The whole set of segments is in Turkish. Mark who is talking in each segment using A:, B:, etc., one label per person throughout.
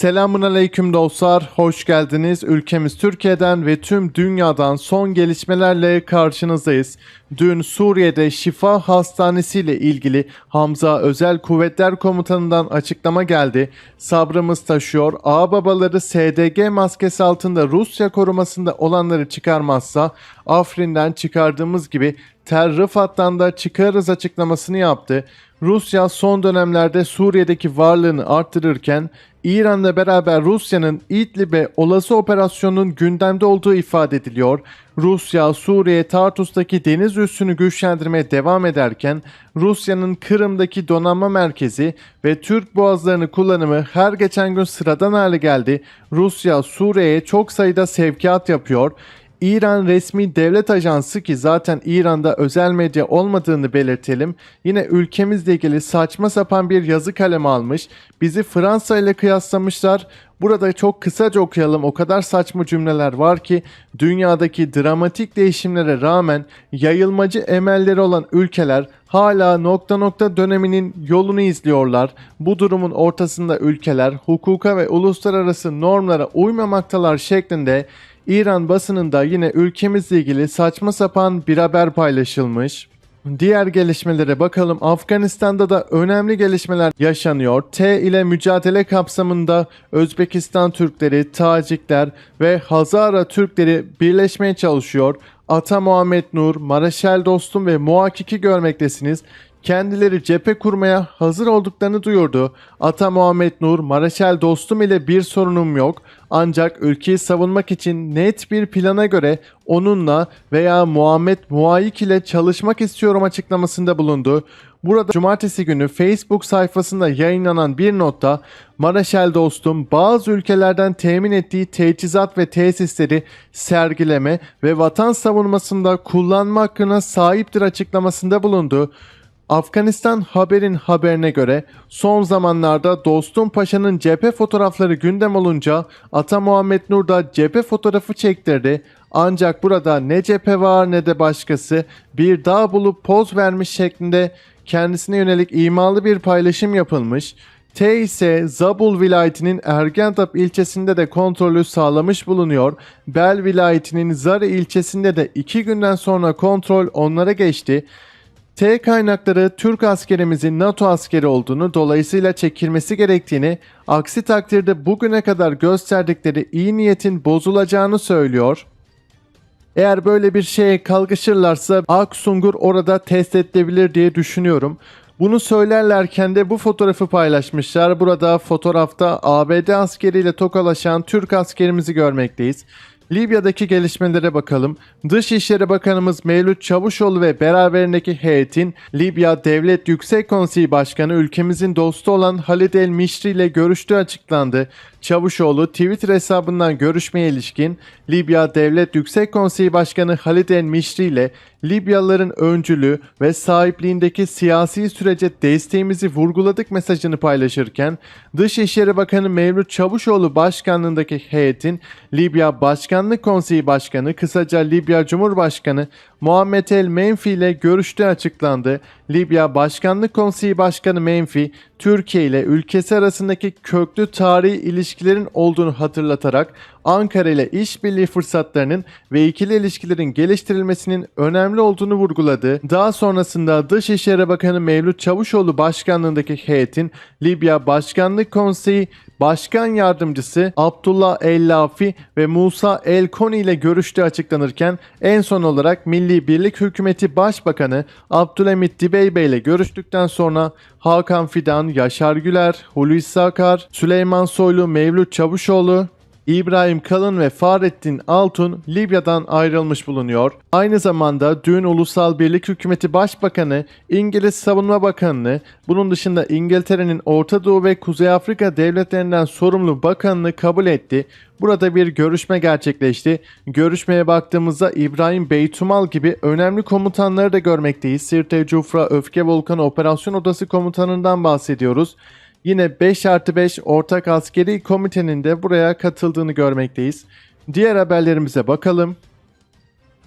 A: Selamun aleyküm dostlar, hoş geldiniz. Ülkemiz Türkiye'den ve tüm dünyadan son gelişmelerle karşınızdayız. Dün Suriye'de Şifa Hastanesi ile ilgili Hamza Özel Kuvvetler Komutanı'ndan açıklama geldi. Sabrımız taşıyor, ağababaları SDG maskesi altında Rusya korumasında olanları çıkarmazsa Afrin'den çıkardığımız gibi Tel Rıfat'tan da çıkarız açıklamasını yaptı. Rusya son dönemlerde Suriye'deki varlığını arttırırken İran'la beraber Rusya'nın İdlib'e olası operasyonun gündemde olduğu ifade ediliyor. Rusya Suriye Tartus'taki deniz üssünü güçlendirmeye devam ederken Rusya'nın Kırım'daki donanma merkezi ve Türk boğazlarını kullanımı her geçen gün sıradan hale geldi. Rusya Suriye'ye çok sayıda sevkiyat yapıyor. İran resmi devlet ajansı ki zaten İran'da özel medya olmadığını belirtelim. Yine ülkemizle ilgili saçma sapan bir yazı kalemi almış. Bizi Fransa ile kıyaslamışlar. Burada çok kısaca okuyalım. O kadar saçma cümleler var ki dünyadaki dramatik değişimlere rağmen yayılmacı emelleri olan ülkeler hala nokta nokta döneminin yolunu izliyorlar. Bu durumun ortasında ülkeler hukuka ve uluslararası normlara uymamaktalar şeklinde İran basınında yine ülkemizle ilgili saçma sapan bir haber paylaşılmış. Diğer gelişmelere bakalım. Afganistan'da da önemli gelişmeler yaşanıyor. T ile mücadele kapsamında Özbekistan Türkleri, Tacikler ve Hazara Türkleri birleşmeye çalışıyor. Ata Muhammed Nur, Maraşel Dostum ve Muhakkik'i görmektesiniz kendileri cephe kurmaya hazır olduklarını duyurdu. Ata Muhammed Nur, Maraşel dostum ile bir sorunum yok. Ancak ülkeyi savunmak için net bir plana göre onunla veya Muhammed Muayik ile çalışmak istiyorum açıklamasında bulundu. Burada cumartesi günü Facebook sayfasında yayınlanan bir notta Maraşel dostum bazı ülkelerden temin ettiği teçhizat ve tesisleri sergileme ve vatan savunmasında kullanma hakkına sahiptir açıklamasında bulundu. Afganistan haberin haberine göre son zamanlarda Dostum Paşa'nın cephe fotoğrafları gündem olunca Ata Muhammed Nur da cephe fotoğrafı çektirdi. Ancak burada ne cephe var ne de başkası bir dağ bulup poz vermiş şeklinde kendisine yönelik imalı bir paylaşım yapılmış. T ise Zabul vilayetinin Ergentap ilçesinde de kontrolü sağlamış bulunuyor. Bel vilayetinin Zari ilçesinde de iki günden sonra kontrol onlara geçti. T kaynakları Türk askerimizin NATO askeri olduğunu dolayısıyla çekilmesi gerektiğini, aksi takdirde bugüne kadar gösterdikleri iyi niyetin bozulacağını söylüyor. Eğer böyle bir şeye kalkışırlarsa Aksungur orada test edilebilir diye düşünüyorum. Bunu söylerlerken de bu fotoğrafı paylaşmışlar. Burada fotoğrafta ABD askeriyle tokalaşan Türk askerimizi görmekteyiz. Libya'daki gelişmelere bakalım. Dışişleri Bakanımız Mevlüt Çavuşoğlu ve beraberindeki heyetin Libya Devlet Yüksek Konseyi Başkanı ülkemizin dostu olan Halid El Mişri ile görüştüğü açıklandı. Çavuşoğlu Twitter hesabından görüşmeye ilişkin Libya Devlet Yüksek Konseyi Başkanı Halid El Mişri ile Libyalıların öncülüğü ve sahipliğindeki siyasi sürece desteğimizi vurguladık mesajını paylaşırken Dışişleri Bakanı Mevlüt Çavuşoğlu başkanlığındaki heyetin Libya Başkanlık Konseyi Başkanı kısaca Libya Cumhurbaşkanı Muhammed El Menfi ile görüştüğü açıklandı. Libya Başkanlık Konseyi Başkanı Menfi, Türkiye ile ülkesi arasındaki köklü tarihi ilişkilerin olduğunu hatırlatarak Ankara ile işbirliği fırsatlarının ve ikili ilişkilerin geliştirilmesinin önemli olduğunu vurguladı. Daha sonrasında Dışişleri Bakanı Mevlüt Çavuşoğlu başkanlığındaki heyetin Libya Başkanlık Konseyi Başkan Yardımcısı Abdullah El-Lafi ve Musa El-Koni ile görüştüğü açıklanırken en son olarak Milli Birlik Hükümeti Başbakanı Abdülhamit Dibeybe ile görüştükten sonra Hakan Fidan, Yaşar Güler, Hulusi Akar, Süleyman Soylu, Mevlüt Çavuşoğlu, İbrahim Kalın ve Fahrettin Altun Libya'dan ayrılmış bulunuyor. Aynı zamanda dün Ulusal Birlik Hükümeti Başbakanı, İngiliz Savunma Bakanlığı, bunun dışında İngiltere'nin Orta Doğu ve Kuzey Afrika devletlerinden sorumlu bakanını kabul etti. Burada bir görüşme gerçekleşti. Görüşmeye baktığımızda İbrahim Beytumal gibi önemli komutanları da görmekteyiz. Sirte Cufra Öfke Volkanı Operasyon Odası komutanından bahsediyoruz. Yine 5 artı 5 ortak askeri komitenin de buraya katıldığını görmekteyiz. Diğer haberlerimize bakalım.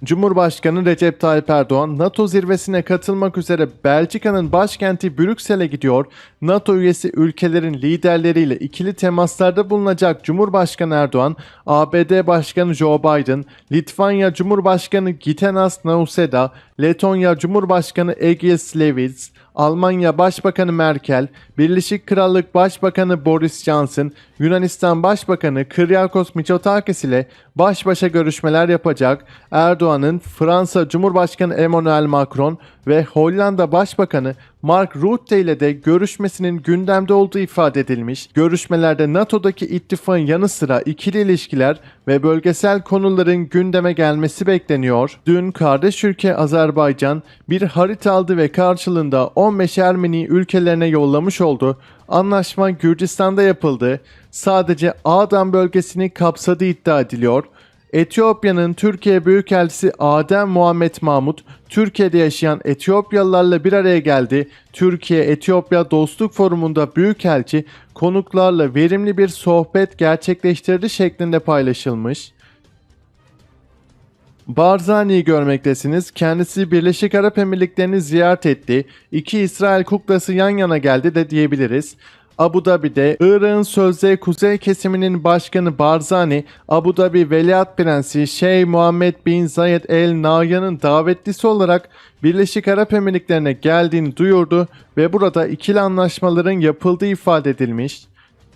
A: Cumhurbaşkanı Recep Tayyip Erdoğan NATO zirvesine katılmak üzere Belçika'nın başkenti Brüksel'e gidiyor. NATO üyesi ülkelerin liderleriyle ikili temaslarda bulunacak Cumhurbaşkanı Erdoğan, ABD Başkanı Joe Biden, Litvanya Cumhurbaşkanı Gitanas Nauseda, Letonya Cumhurbaşkanı Egils Levits, Almanya Başbakanı Merkel, Birleşik Krallık Başbakanı Boris Johnson, Yunanistan Başbakanı Kyriakos Mitsotakis ile baş başa görüşmeler yapacak. Erdoğan'ın Fransa Cumhurbaşkanı Emmanuel Macron ve Hollanda Başbakanı Mark Rutte ile de görüşmesinin gündemde olduğu ifade edilmiş. Görüşmelerde NATO'daki ittifakın yanı sıra ikili ilişkiler ve bölgesel konuların gündeme gelmesi bekleniyor. Dün kardeş ülke Azerbaycan bir harita aldı ve karşılığında 15 Ermeni ülkelerine yollamış oldu. Anlaşma Gürcistan'da yapıldı. Sadece Ağdam bölgesini kapsadığı iddia ediliyor. Etiyopya'nın Türkiye Büyükelçisi Adem Muhammed Mahmut, Türkiye'de yaşayan Etiyopyalılarla bir araya geldi. Türkiye-Etiyopya Dostluk Forumu'nda Büyükelçi konuklarla verimli bir sohbet gerçekleştirdi şeklinde paylaşılmış. Barzani'yi görmektesiniz. Kendisi Birleşik Arap Emirlikleri'ni ziyaret etti. İki İsrail kuklası yan yana geldi de diyebiliriz. Abu Dhabi'de Irak'ın sözde kuzey kesiminin başkanı Barzani, Abu Dhabi Veliaht Prensi Şeyh Muhammed Bin Zayed El Nahyan'ın davetlisi olarak Birleşik Arap Emirlikleri'ne geldiğini duyurdu ve burada ikili anlaşmaların yapıldığı ifade edilmiş.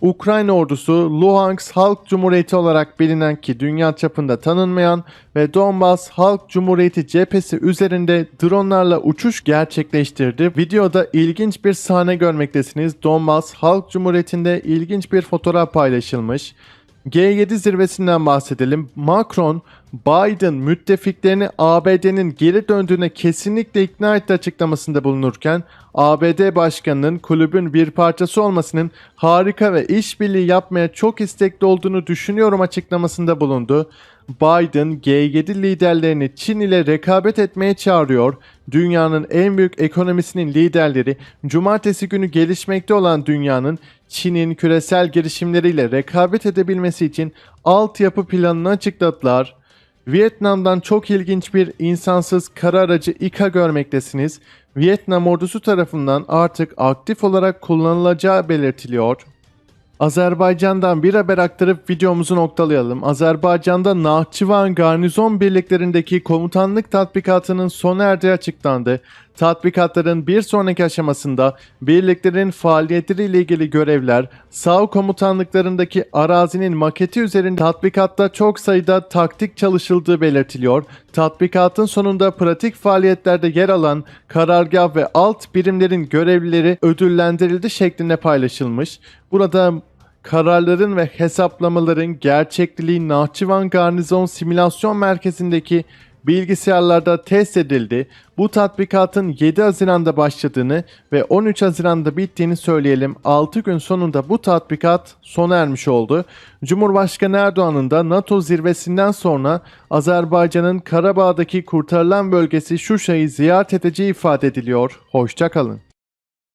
A: Ukrayna ordusu Luhansk Halk Cumhuriyeti olarak bilinen ki dünya çapında tanınmayan ve Donbas Halk Cumhuriyeti cephesi üzerinde dronlarla uçuş gerçekleştirdi. Videoda ilginç bir sahne görmektesiniz. Donbas Halk Cumhuriyeti'nde ilginç bir fotoğraf paylaşılmış. G7 zirvesinden bahsedelim. Macron, Biden müttefiklerini ABD'nin geri döndüğüne kesinlikle ikna etti açıklamasında bulunurken ABD Başkanı'nın kulübün bir parçası olmasının harika ve işbirliği yapmaya çok istekli olduğunu düşünüyorum açıklamasında bulundu. Biden G7 liderlerini Çin ile rekabet etmeye çağırıyor. Dünyanın en büyük ekonomisinin liderleri cumartesi günü gelişmekte olan dünyanın Çin'in küresel girişimleriyle rekabet edebilmesi için altyapı planını açıkladılar. Vietnam'dan çok ilginç bir insansız kara aracı İKA görmektesiniz. Vietnam ordusu tarafından artık aktif olarak kullanılacağı belirtiliyor. Azerbaycan'dan bir haber aktarıp videomuzu noktalayalım. Azerbaycan'da Nahçıvan garnizon birliklerindeki komutanlık tatbikatının sona erdiği açıklandı. Tatbikatların bir sonraki aşamasında birliklerin faaliyetleriyle ilgili görevler, SAV komutanlıklarındaki arazinin maketi üzerinde tatbikatta çok sayıda taktik çalışıldığı belirtiliyor. Tatbikatın sonunda pratik faaliyetlerde yer alan karargah ve alt birimlerin görevlileri ödüllendirildi şeklinde paylaşılmış. Burada kararların ve hesaplamaların gerçekliği Nahçıvan Garnizon Simülasyon Merkezi'ndeki bilgisayarlarda test edildi. Bu tatbikatın 7 Haziran'da başladığını ve 13 Haziran'da bittiğini söyleyelim. 6 gün sonunda bu tatbikat sona ermiş oldu. Cumhurbaşkanı Erdoğan'ın da NATO zirvesinden sonra Azerbaycan'ın Karabağ'daki kurtarılan bölgesi Şuşa'yı ziyaret edeceği ifade ediliyor. Hoşçakalın.